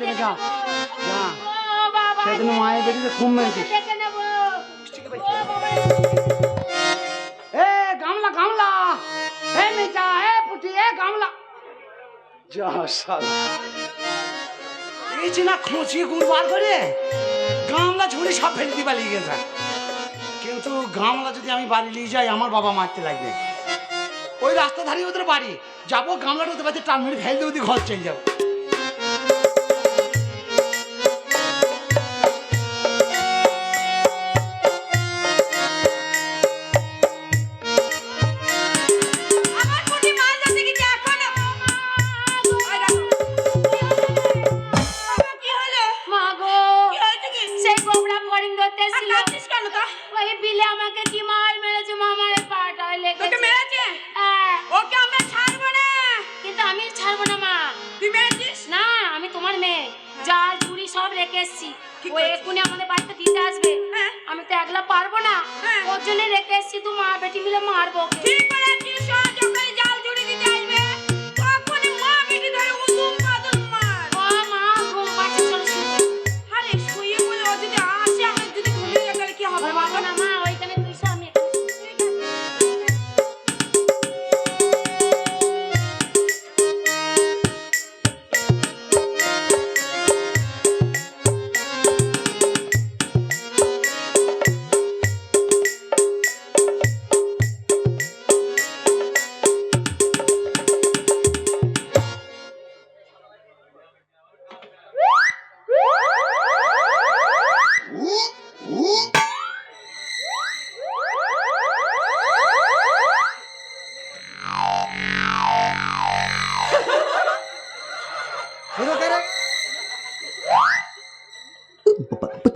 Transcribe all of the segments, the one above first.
যা। যা। সেদিন মায়ের বেটিতে খুব মেরেছিস দেখে নেব। ও বাবা এ গামলা গামলা। এ মেচা এ পুটি এ গামলা। যা শালা। এই যে না খুঁচিয়ে গুড় বার করে গামলা ঝুড়ি সব ফেলে দিবা লিগে গেছে। কিন্তু গামলা যদি আমি বাড়ি নিয়ে যাই আমার বাবা মারতে লাগবে। ওই রাস্তা ধারে ওদের বাড়ি। যাব গামলাটা ওদের বাড়িতে টান মেরে ফেলে দিয়ে ওদের ঘর চলে যাব। বিলে আমাকে কি মাল মেরেছে পাটা তোকে লেগেছে মেরেছে হ্যাঁ, ওকে আমরা ছাড়বো না। কিন্তু আমি ছাড়বো না মা। তুই মেরেছিস? না আমি তোমার মেয়ে। জাল চুরি সব রেখে এসেছি। ও। এক্ষুনি আমাদের বাড়িতে দিতে আসবে। হ্যাঁ। আমি তো একলা পারব না। হ্যাঁ। ওর জন্য রেখে এসেছি তো মা। বেটি মিলে মারবো। ঠিক বলেছিস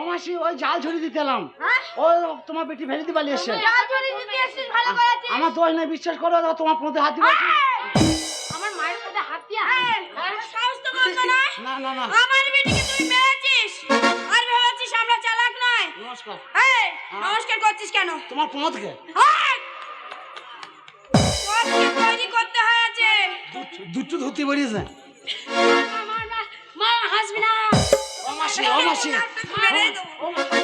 ও মাসি ওই জাল ঝুড়ি দিতে এলাম। হ্যাঁ? ওই তোমার বেটি ফেলে দিবা এসে আমার দোষ নাই বিশ্বাস করো তোমার পথে হাত দিবা আমার মায়ের সাথে হাত দিয়া। সাহস তো বন্ধ নয় না না না। আমার বেটিকে তুই মেরেছিস। আর ভেবেছিস আমরা চালাক নয়। নমস্কার। এই নমস্কার করছিস কেন? তোমার হাই! তোকে তৈরি করতে হয়েছে? দুটো ধুতি বেরিয়েছে মা, মা,